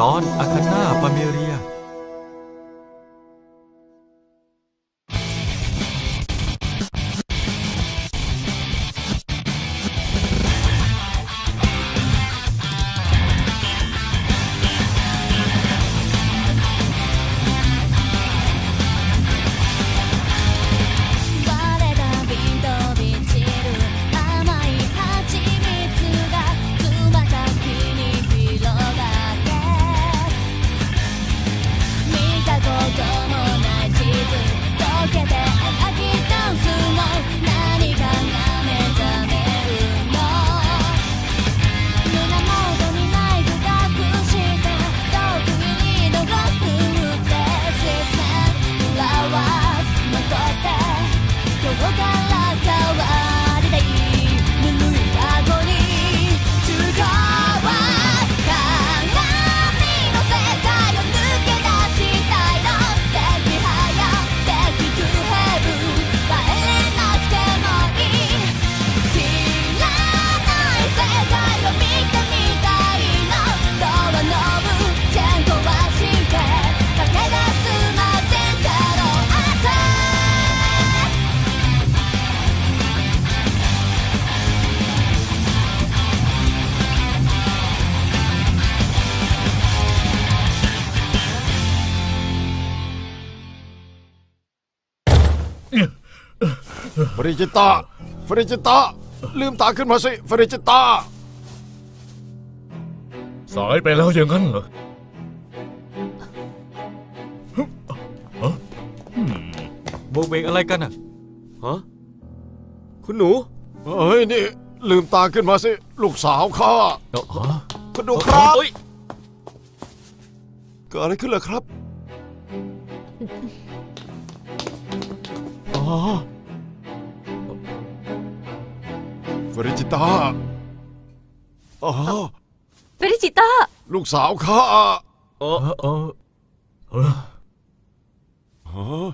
ตอนอาคาน่าปาเมเรีย ฟริจิตาฟริจิตาลืมตาขึ้นมาสิฟริจิตาสายไปแล้วอย่างนั้นเหรอโบกเวกอะไรกันอะฮะคุณหนูเฮ้ยนี่ ลืมตาขึ้นมาสิ ลูกสาวข้าเอ้าฮะคุณดูครับเอ้ยเกิดอะไรขึ้นเหรอครับอ๋อ ฟริจิตาอ๋อเฟริจิต้า ลูกสาวข้าเออเออเออเออฮะ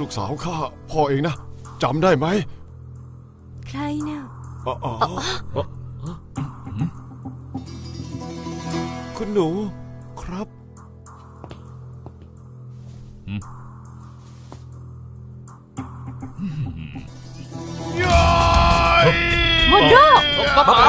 ลูกสาวข้าพ่อเองนะจำได้ไหมใครเนี่ยอ๋ออ๋อคุณหนูครับ โมโดป้าป๋า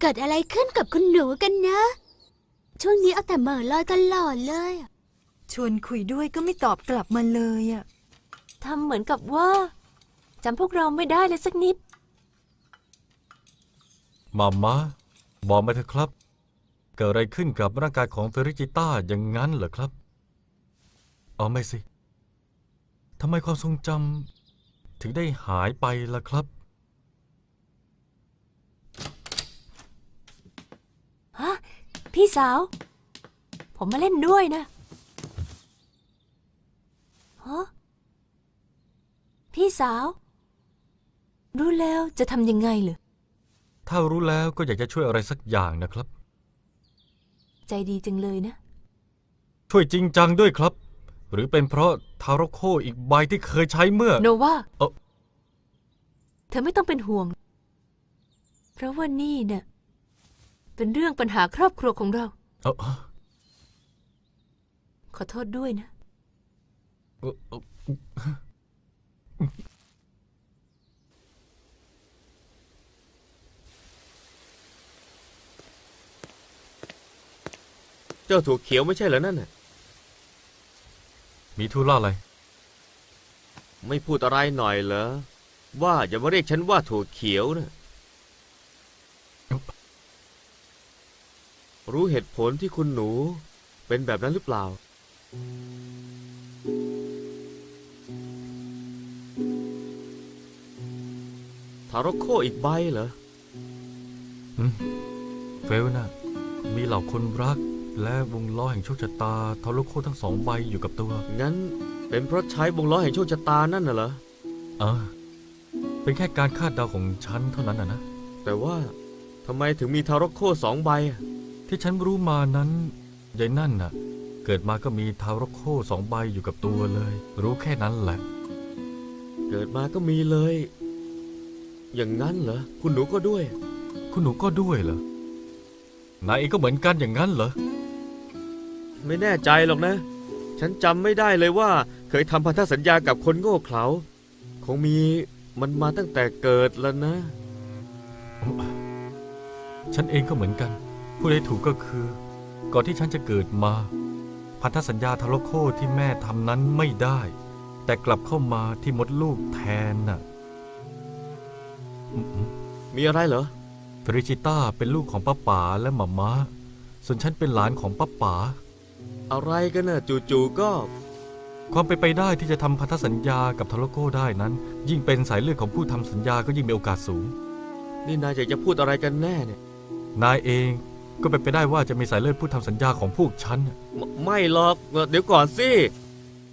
เกิดอะไรขึ้นกับคุณหนูกันนะ ช่วงนี้เอาแต่เหม่อลอยตลอดเลย ชวนคุยด้วยก็ไม่ตอบกลับมาเลยอะทำเหมือนกับว่าจำพวกเราไม่ได้เลยสักนิด มามาบอกมาเถอะครับ เกิดอะไรขึ้นกับร่างกายของเฟริจิต้าอย่างนั้นเหรอครับ เอาไม่สิทำไมความทรงจำถึงได้หายไปล่ะครับฮะพี่สาว ผมมาเล่นด้วยนะฮะพี่สาว รู้แล้วจะทำยังไงเหรอถ้ารู้แล้วก็อยากจะช่วยอะไรสักอย่างนะครับ ใจดีจังเลยนะ ช่วยจริงจังด้วยครับ หรือเป็นเพราะทารโคอีกใบที่เคยใช้เมื่อ โนวาเอ่อ เธอไม่ต้องเป็นห่วง เพราะว่านี่เน่ะเป็นเรื่องปัญหาครอบครัวของเรา เอ่อขอโทษด้วยนะ เอ่อ เอ่อเจ้าถั่วเขียวไม่ใช่เหรอนั่นน่ะ มีธุระอะไร ไม่พูดอะไรหน่อยเหรอ ว่าอย่ามาเรียกฉันว่าถั่วเขียวนะรู้เหตุผลที่คุณหนู เป็นแบบนั้นหรือเปล่า ทารโคอีกใบเหรอเฟลนะมีเหล่าคนรัก และวงล้อแห่งโชคชะตาทารโคทั้งสองใบอยู่กับตัวงั้นเป็นเพราะใช้วงล้อแห่งโชคชะตานั่นน่ะเหรอเออเป็นแค่การคาดเดาของฉันเท่านั้นนะนะ แต่ว่าทำไมถึงมีทารโคสองใบอะที่ฉันรู้มานั้นยายนั่นน่ะ เกิดมาก็มีทารกโคสองใบอยู่กับตัวเลย รู้แค่นั้นแหละ เกิดมาก็มีเลย อย่างนั้นเหรอ คุณหนูก็ด้วย คุณหนูก็ด้วยเหรอนายเองก็เหมือนกันอย่างนั้นเหรอ ไม่แน่ใจหรอกนะ ฉันจำไม่ได้เลยว่า เคยทำพันธสัญญากับคนโง่เขลา คงมีมันมาตั้งแต่เกิดแล้วนะ ฉันเองก็เหมือนกันผู้ใดถูกก็คือ ก่อนที่ฉันจะเกิดมา พันธสัญญาทารโคที่แม่ทำนั้นไม่ได้ แต่กลับเข้ามาที่มดลูกแทนน่ะอืมมีอะไรเหรอๆเฟริจิต้าเป็นลูกของป้าป๋าและหม่าม้า ส่วนฉันเป็นหลานของป้าป๋า อะไรกันน่ะจู่ๆก็ ความเป็นไปได้ที่จะทำพันธสัญญากับทารโคได้นั้น ยิ่งเป็นสายเลือดของผู้ทำสัญญาก็ยิ่งมีโอกาสสูง นี่นายอยากจะพูดอะไรกันแน่เนี่ย นายเองก็เป็นไปได้ว่าจะมีสายเลือดผู้ทำสัญญาของพวกฉันน่ะไมไม่หรอกเดี๋ยวก่อนสิ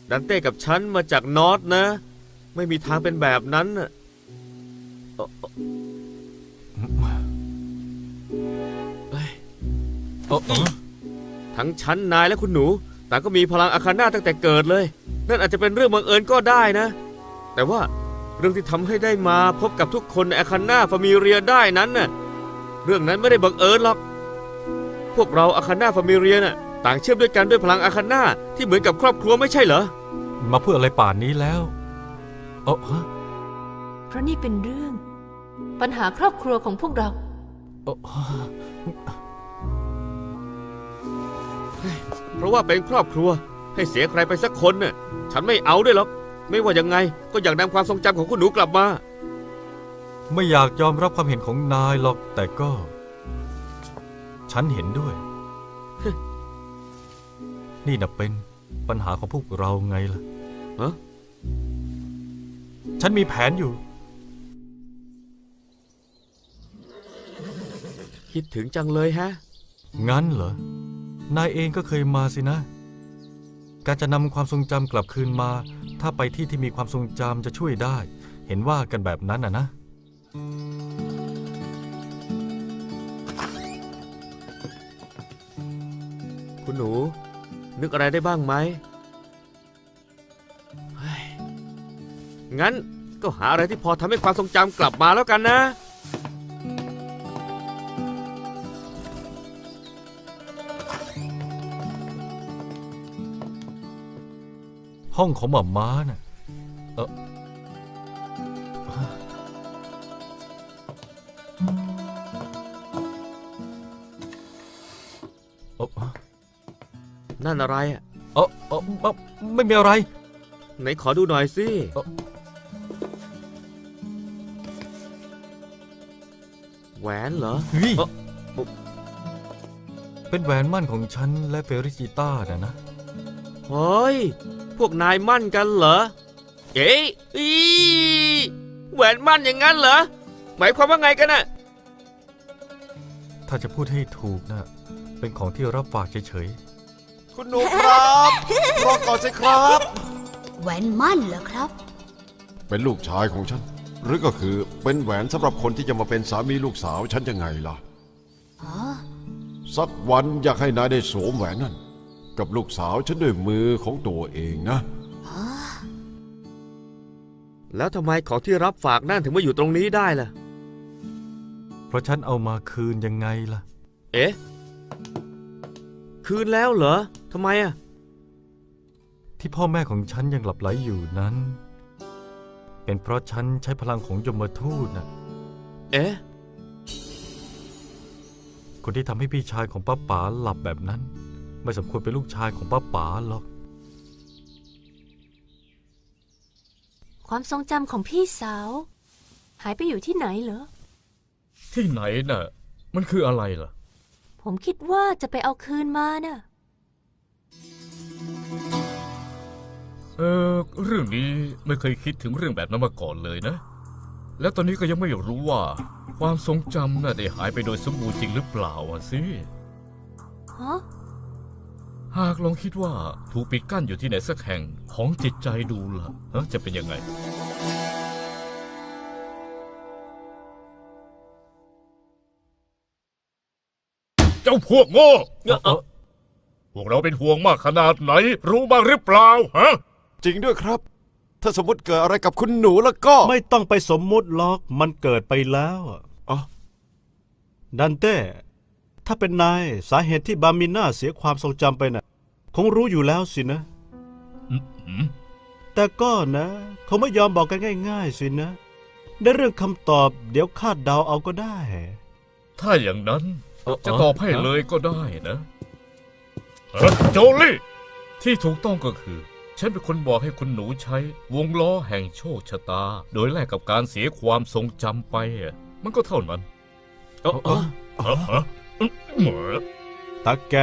ดันเต้กับฉันมาจากนอตนะ ไม่มีทางเป็นแบบนั้นน่ะเอ่อเอ้ย เอ้อเอ้อ ทั้งฉันนายและคุณหนูต่างก็มีพลังอาคาน่าตั้งแต่เกิดเลย นั่นอาจจะเป็นเรื่องบังเอิญก็ได้นะ แต่ว่าเรื่องที่ทำให้ได้มาพบกับทุกคนในอาคาน่าฟามิเรียได้นั้นน่ะเรื่องนั้นไม่ได้บังเอิญหรอก พวกเราอาคาน่าฟามิเรียน่ะต่างเชื่อมด้วยกันด้วยพลังอาคาน่าที่เหมือนกับครอบครัวไม่ใช่เหรอ มาพูดอะไรป่านนี้แล้วเอ้อฮะเพราะนี่เป็นเรื่อง ปัญหาครอบครัวของพวกเรา เอ้อฮะ เพราะว่าเป็นครอบครัวให้เสียใครไปสักคนน่ะฉันไม่เอาด้วยหรอก ไม่ว่ายังไงก็อยากนำความทรงจำของคุณหนูกลับมา ไม่อยากยอมรับความเห็นของนายหรอกแต่ก็ ฉันเห็นด้วย นี่น่ะเป็นปัญหาของพวกเราไงล่ะ ฮะ ฉันมีแผนอยู่ คิดถึงจังเลยฮะ งั้นเหรอ นายเองก็เคยมาสินะ การจะนำความทรงจำกลับคืนมา ถ้าไปที่ที่มีความทรงจำจะช่วยได้ เห็นว่ากันแบบนั้นนะนะ คุณหนู นึกอะไรได้บ้างไหมเฮ้ยงั้นก็หาอะไรที่พอทำให้ความทรงจำกลับมาแล้วกันนะ ห้องของหม่าม้าน่ะเออเอ่อนั่นอะไรอะเออเออเอ่อไม่มีอะไร ไหนขอดูหน่อยสิ เอ่อ แหวนเหรอ เฮ้ยเอ่อเป็นแหวนมั่นของฉันและเฟริจิต้านะนะ เฮ้ย พวกนายมั่นกันเหรอ เอ๊ะอีแหวนมั่นอย่างนั้นเหรอ หมายความว่าไงกันน่ะ ถ้าจะพูดให้ถูกนะ เป็นของที่รับฝากเฉยคุณหนูครับรอก่อนสิครับ แหวนมั่นเหรอครับ เป็นลูกชายของฉัน หรือก็คือเป็นแหวนสำหรับคนที่จะมาเป็นสามีลูกสาวฉันยังไงล่ะอ๋อสักวันอยากให้นายได้สวมแหวนนั่น กับลูกสาวฉันด้วยมือของตัวเองนะ แล้วทำไมของที่รับฝากนั่นถึงมาอยู่ตรงนี้ได้ล่ะๆเพราะฉันเอามาคืนยังไงล่ะ เอ๊ะ คืนแล้วเหรอทำไมอะ ที่พ่อแม่ของฉันยังหลับไหลอยู่นั้น เป็นเพราะฉันใช้พลังของยมทูตนะเอ๊ะคนที่ทำให้พี่ชายของป้าป๋าหลับแบบนั้น ไม่สมควรเป็นลูกชายของป้าป๋าหรอก ความทรงจำของพี่สาว หายไปอยู่ที่ไหนเหรอ ที่ไหนน่ะ มันคืออะไรล่ะ ผมคิดว่าจะไปเอาคืนมาน่ะ เออเรื่องนี้ไม่เคยคิดถึงเรื่องแบบนั้นมาก่อนเลยนะ แล้วตอนนี้ก็ยังไม่รู้ว่า ความทรงจำน่ะได้หายไปโดยสมบูรณ์จริงหรือเปล่าอะสิฮะ หากลองคิดว่าถูกปิดกั้นอยู่ที่ไหนสักแห่งของจิตใจดูล่ะฮะจะเป็นยังไง เจ้าพวกโง่เอ่อเอ่อพวกเราเป็นห่วงมากขนาดไหน รู้บ้างหรือเปล่าฮะ จริงด้วยครับ ถ้าสมมติเกิดอะไรกับคุณหนูแล้วก็ ไม่ต้องไปสมมุติล็อกมันเกิดไปแล้วอะอ๋อดันเต้ ถ้าเป็นนายสาเหตุที่บามิน่าเสียความทรงจำไปน่ะ คงรู้อยู่แล้วสินะอืมแต่ก็นะเขาไม่ยอมบอกกันง่าย ๆ สินะในเรื่องคำตอบเดี๋ยวคาดเดาเอาก็ได้ ถ้าอย่างนั้นเอ่อจะตอบให้เลยก็ได้นะเอ้อโจลี่ที่ถูกต้องก็คือ ฉันเป็นคนบอกให้คุณหนูใช้วงล้อแห่งโชคชะตา โดยแลกกับการเสียความทรงจำไปอะมันก็เท่านั้น เอ่อเอ่อเอ้อฮะอื้อเหมือตาแก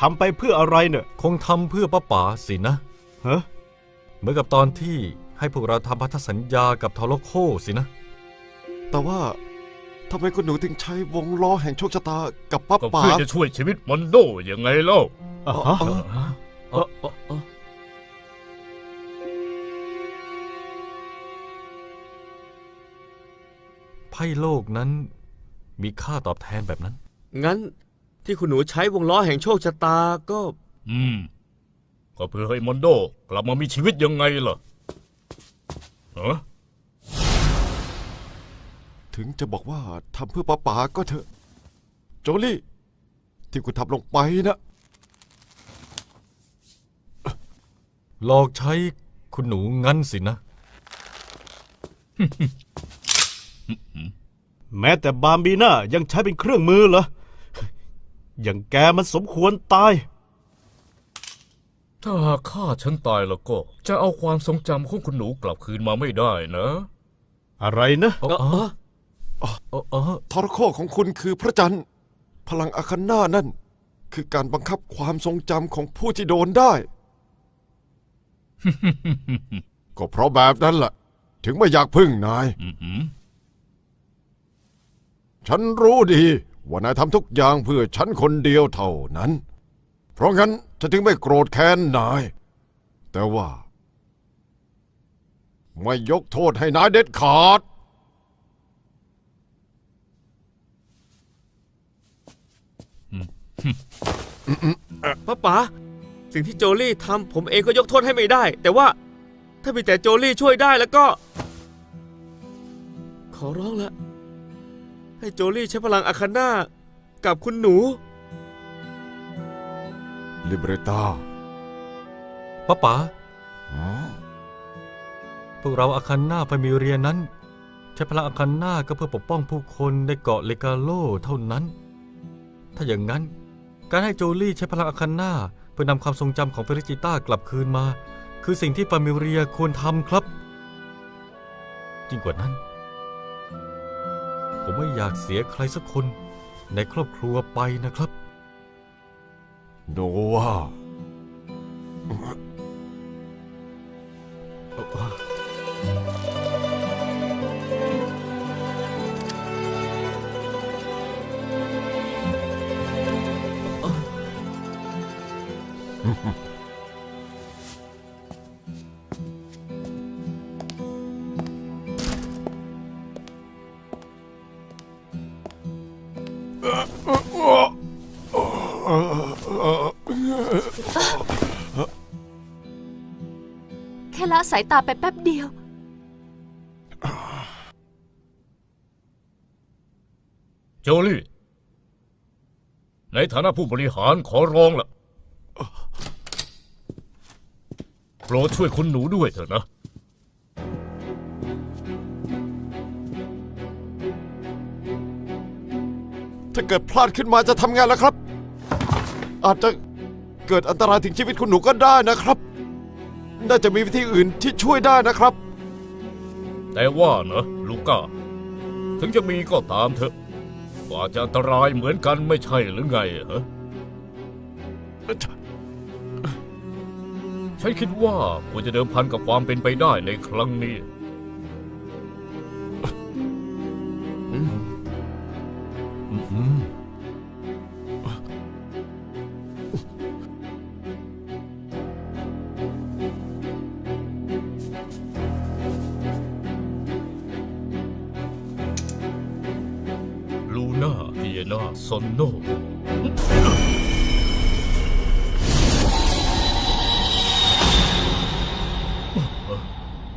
ทำไปเพื่ออะไรเนี่ยคงทำเพื่อป้าป๋าสินะ ฮะ เหมือนกับตอนที่ให้พวกเราทำพันธสัญญากับทอร์โคสินะ แต่ว่าทำไมคุณหนูถึงใช้วงล้อแห่งโชคชะตากับป้าก็ป๋าเพื่อจะช่วยชีวิตมอนโดยังไงเล่าอะฮะเอ่อเอ่อเอ่อไพ่โลกนั้นมีค่าตอบแทนแบบนั้น งั้นที่คุณหนูใช้วงล้อแห่งโชคชะตาก็ อืม ก็เพื่อให้มอนโด กลับมามีชีวิตยังไงล่ะฮะถึงจะบอกว่าทำเพื่อป้าป๋าก็เถอะ โจลี่ ที่คุณทำลงไปนะหลอกใช้คุณหนูงั้นสินะ แม้แต่บามิน่ายังใช้เป็นเครื่องมือเหรอ อย่างแกมันสมควรตาย ถ้าหากฆ่าฉันตายแล้วก็ จะเอาความทรงจำของคุณหนูกลับคืนมาไม่ได้นะอะไรนะเอ่อเอ่อเอ่อเอ่อทรโคของคุณคือพระจันทร์ พลังอาคันนานั่น คือการบังคับความทรงจำของผู้ที่โดนได้ ก็เพราะแบบนั้นแหละถึงไม่อยากพึ่งนายอือหือฉันรู้ดี ว่านายทำทุกอย่างเพื่อฉันคนเดียวเท่านั้น เพราะงั้นฉันถึงไม่โกรธแค้นนาย แต่ว่า ไม่ยกโทษให้นายเด็ดขาด ป้าป๋าสิ่งที่โจลี่ทำผมเองก็ยกโทษให้ไม่ได้ แต่ว่าถ้ามีแต่โจลี่ช่วยได้แล้วก็ ขอร้องละ ให้โจลี่ใช้พลังอาคาน่ากับคุณหนู ลิเบรตาป้าป๋าพวกเราอาคันนาฟามิเรียนั้น ใช้พลังอาคันนาก็เพื่อปกป้องผู้คนในเกาะเลกาโลเท่านั้น ถ้าอย่างนั้น การให้โจลี่ใช้พลังอาคันนาเพื่อนำความทรงจำของเฟริจิต้ากลับคืนมา คือสิ่งที่ฟามิเรียควรทำครับยิ่งกว่านั้น ผมไม่อยากเสียใครสักคนในครอบครัวไปนะครับ โนวา สายตาไปแป๊บเดียว โจลี่ ในฐานะผู้บริหารขอร้องล่ะ โปรดช่วยคุณหนูด้วยเถอะนะ ถ้าเกิดพลาดขึ้นมาจะทำไงล่ะครับ อาจจะเกิดอันตรายถึงชีวิตคุณหนูก็ได้นะครับ น่าจะมีวิธีอื่นที่ช่วยได้นะครับ แต่ว่านะลูก้า ถึงจะมีก็ตามเถอะก็อาจจะอันตรายเหมือนกันไม่ใช่หรือไงฮะฉันคิดว่าควรจะเดิมพันกับความเป็นไปได้ในครั้งนี้ ล่าสอนโน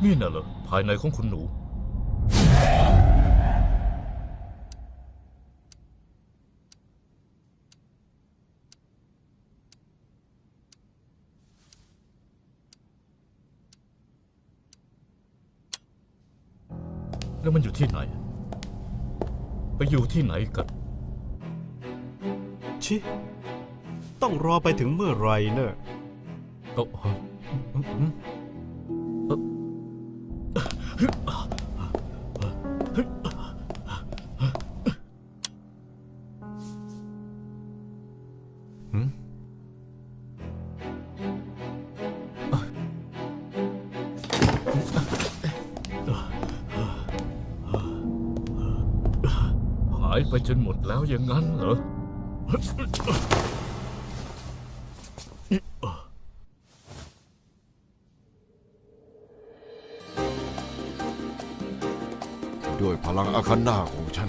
นี่น่ะเหรอภายในของคุณหนู แล้วมันอยู่ที่ไหน ไปอยู่ที่ไหนกัน ชิต้องรอไปถึงเมื่อไหรเนอะโอ้โหอืมอืมเอ่อหืมหายไปจนหมดแล้วอย่างนั้นเหรอ ด้วยพลังอาคาน่าของฉัน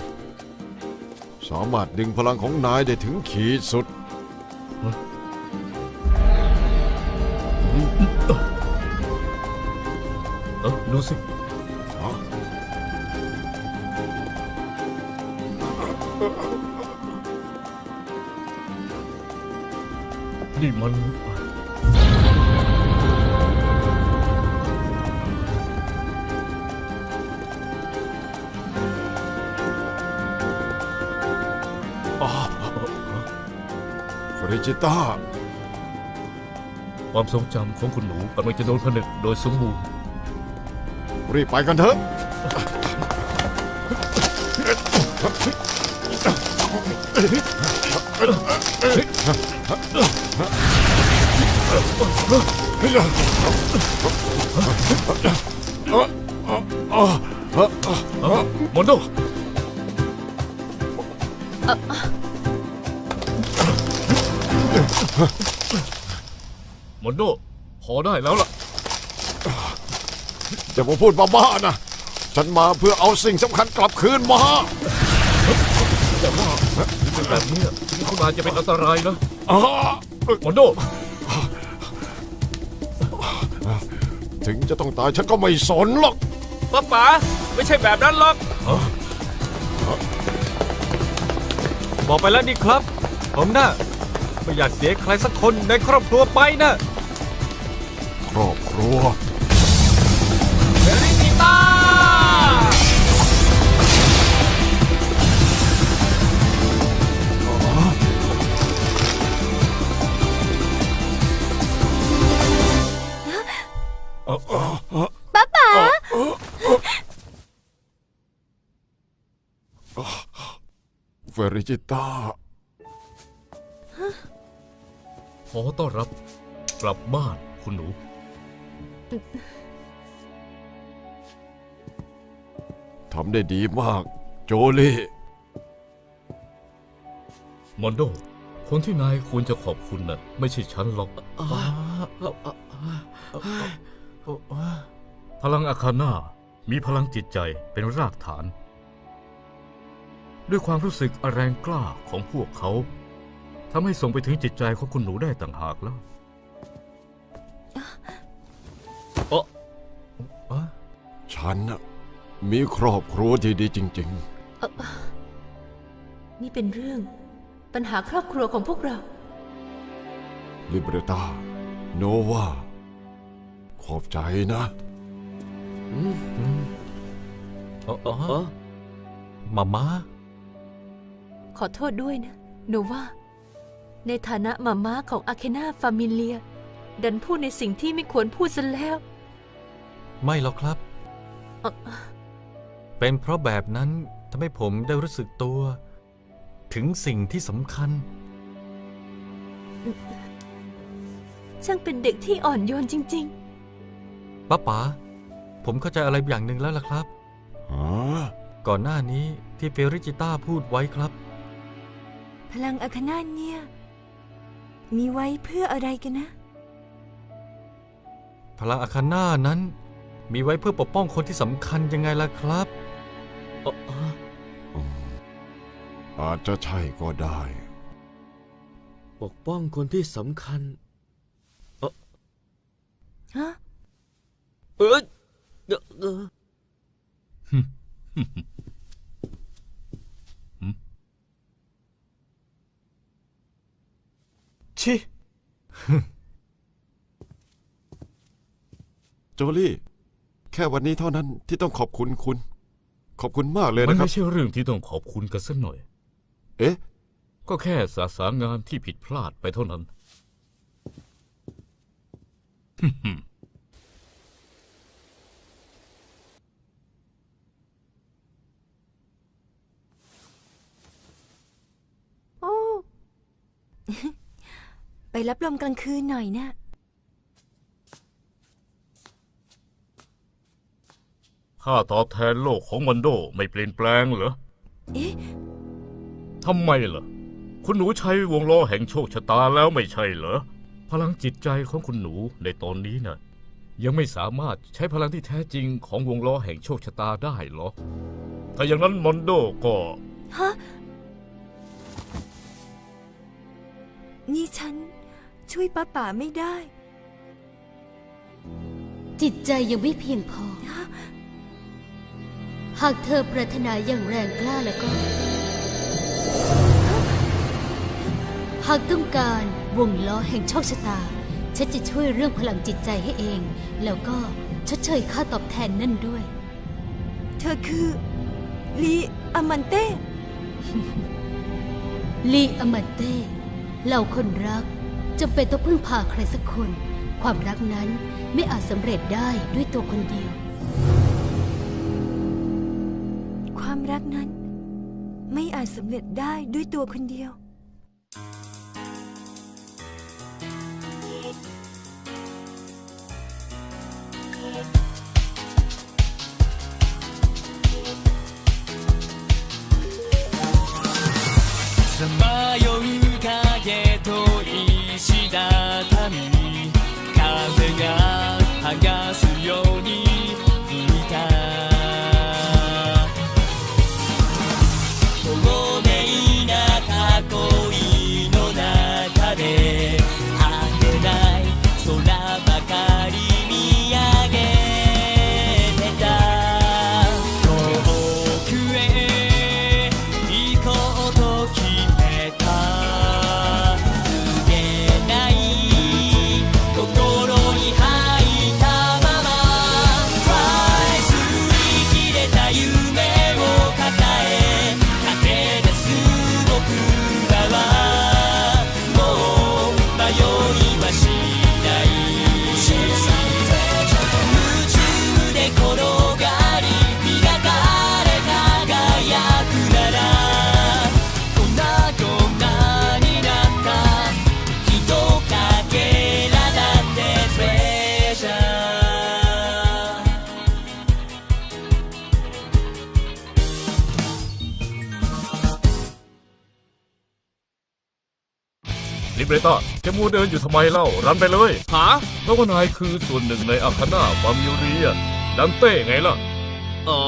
สามารถดึงพลังของนายได้ถึงขีดสุด เออดูสิ นี่มันฟริจิต้า ความทรงจำของคุณหนูกำลังจะโดนผนึกโดยสมบูรณ์ รีบไปกันเถอะ มอนโดมอนโดพอได้แล้วล่ะ จะมาพูดบ้าๆนะ ฉันมาเพื่อเอาสิ่งสำคัญกลับคืนมาแต่ว่าเป็นแบบนี้ชีวิตขอาจะเป็นอันตรายนะ อ้ามอนโด ถึงจะต้องตายฉันก็ไม่สนหรอก ป้าป๋าไม่ใช่แบบนั้นหรอก บอกไปแล้วนี่ครับ ผมน่ะไม่อยากเสียใครสักคนในครอบครัวไปนะ เฟริจิต้าขอต้อนรับ กลับบ้านคุณหนู ทำได้ดีมาก โจลี่มอนโด คนที่นายควรจะขอบคุณน่ะ ไม่ใช่ฉันหรอก พลังอาคาน่ามีพลังจิตใจเป็นรากฐาน ด้วยความรู้สึกอันแรงกล้าของพวกเขาทำให้ส่งไปถึงจิตใจของคุณหนูได้ต่างหากแล้วฉันน่ะมีครอบครัวที่ดีจริงนี่เป็นเรื่อง ปัญหาครอบครัวของพวกเรา ๆ ลิเบรตาโนวาขอบใจนะ เอ๋อเออมาม่า ขอโทษด้วยนะโนว่า ในฐานะมาม่าของอาเคนาฟามิเลีย ดันพูดในสิ่งที่ไม่ควรพูดซะแล้ว ไม่หรอกครับเอ่อเป็นเพราะแบบนั้นทำให้ผมได้รู้สึกตัว ถึงสิ่งที่สำคัญ ช่างเป็นเด็กที่อ่อนโยนจริงป้าป๋าผมเข้าใจอะไรอย่างหนึ่งแล้วล่ะครับฮะก่อนหน้านี้ที่เฟริจิต้าพูดไว้ครับ พลังอาคานาเนี่ย มีไว้เพื่ออะไรกันนะ พลังอาคาน่านั้น มีไว้เพื่อปกป้องคนที่สำคัญยังไงล่ะครับอืมอาจจะใช่ก็ได้ ปกป้องคนที่สำคัญ ฮะ เอ้ยเอ่อเอ่อ ลี่ แค่วันนี้เท่านั้นที่ต้องขอบคุณคุณ ขอบคุณมากเลยมันนะครับ ไม่ใช่เรื่องที่ต้องขอบคุณกันสักหน่อย เอ๊ะ ก็แค่สาสางานที่ผิดพลาดไปเท่านั้นโอ้ไปรับลมกลางคืนหน่อยนะ ค่าตอบแทนโลกของมันโดไม่เปลี่ยนแปลงเหรอเอ๊ะทำไมล่ะ คุณหนูใช้วงล้อแห่งโชคชะตาแล้วไม่ใช่เหรอ พลังจิตใจของคุณหนูในตอนนี้น่ะยังไม่สามารถใช้พลังที่แท้จริงของวงล้อแห่งโชคชะตาได้หรอกถ้าอย่างนั้นมอนโดก็ฮะนี่ฉันช่วยป้าป๋าไม่ได้ จิตใจยังไม่เพียงพอ หากเธอปรารถนาอย่างแรงกล้าแล้วก็ หากต้องการวงล้อแห่งโชคชะตา ฉันจะช่วยเรื่องพลังจิตใจให้เอง แล้วก็ชดเชยค่าตอบแทนนั่นด้วย เธอคือลีอามันเต้ ลีอมันเต้เหล่าคนรักจำเป็นต้องพึ่งพาใครสักคน ความรักนั้นไม่อาจสำเร็จได้ด้วยตัวคนเดียว รักนั้น ไม่อาจสำเร็จได้ด้วยตัวคนเดียว จะมัวเดินอยู่ทำไมเล่า รันไปเลยหาเพราะว่านายคือส่วนหนึ่งในอาคาน่าฟามิเรียดันเต้ไงล่ะ อ๋อ